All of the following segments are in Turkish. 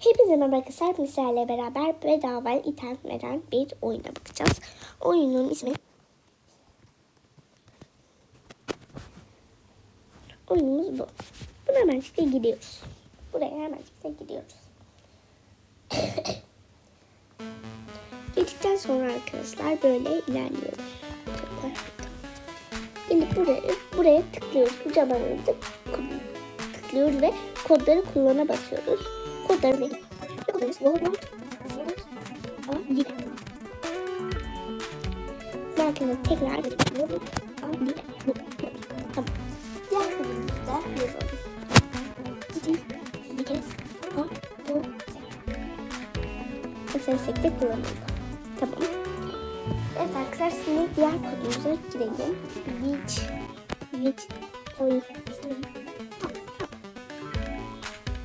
Hepinize merhaba arkadaşlar. Bizlerle beraber bedava internet veren bir oyuna bakacağız. Oyunun ismi Oyunumuz bu. Buna hemen işte gidiyoruz. Buraya hemen işte gidiyoruz. Gittikten sonra arkadaşlar böyle ilerliyoruz. Gelip buraya, buraya tıklıyoruz. Bu canavarımızı tıklıyoruz ve kodları kullana basıyoruz. Kodları ne? Kodlarımız yol yol. A, Y. Zaten tekrar tıklıyorum. A, Y. Bu. Tamam. Diğer kodumuzu da yazalım. Ciddi. Bir kez. A, O, S. Mesela sekte kullanıldı. Tamam. Evet arkadaşlar şimdi diğer kodumuza girelim. Which, which, oy,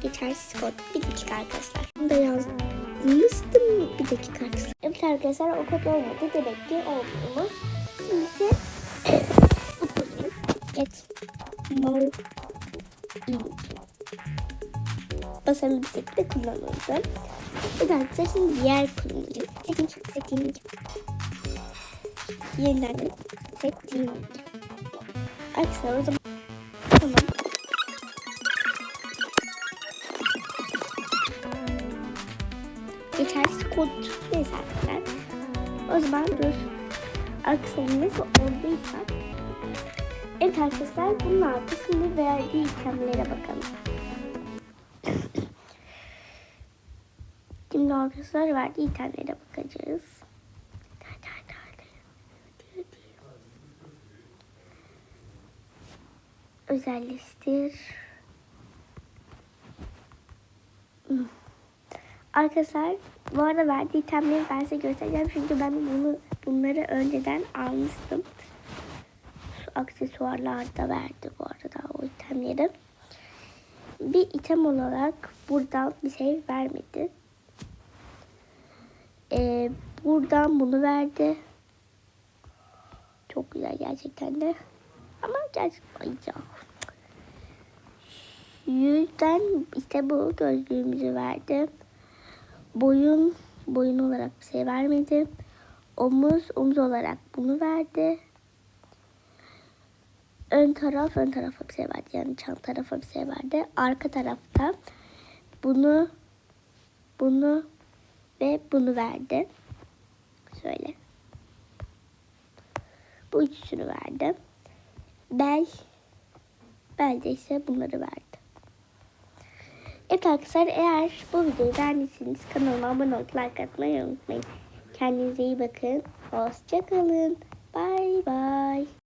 geçersiz kod. Bir dakika arkadaşlar. Bunu da yazmıştım. Bir dakika arkadaşlar. Evet arkadaşlar o kod olmadı. Demek ki olduğumuz. Şimdi ise get more in. Basalım bir şekilde kullanıldı. Evet arkadaşlar şimdi diğer kodumuzu. Setting, setting. Yeniden setting. Arkadaşlar o zaman geçersiz kod neyse arkadaşlar. O zaman dur. Arkasında nasıl olduysa. Evet arkadaşlar bunun şimdi verdiği itemlere bakalım. Şimdi arkadaşlar verdiği itemlere bakacağız. Özelleştir. Arkadaşlar bu arada verdiği itemleri ben size göstereceğim. Çünkü ben bunu bunları önceden almıştım. Şu aksesuarlar da verdi bu arada o itemleri. Bir item olarak buradan bir şey vermedi. Ee, buradan bunu verdi. Çok güzel gerçekten de. Ama gerçekten ya. Yüzden işte bu gözlüğümüzü verdi boyun boyun olarak bir şey vermedi. Omuz omuz olarak bunu verdi. Ön taraf ön tarafa bir şey verdi. Yani çan tarafa bir şey verdi. Arka tarafta bunu bunu ve bunu verdi. Şöyle. Bu üçünü verdi. Bel belde ise bunları verdi. Evet arkadaşlar eğer bu videoyu beğendiyseniz kanalıma abone olup like atmayı unutmayın. Kendinize iyi bakın. Hoşçakalın. Bye bye.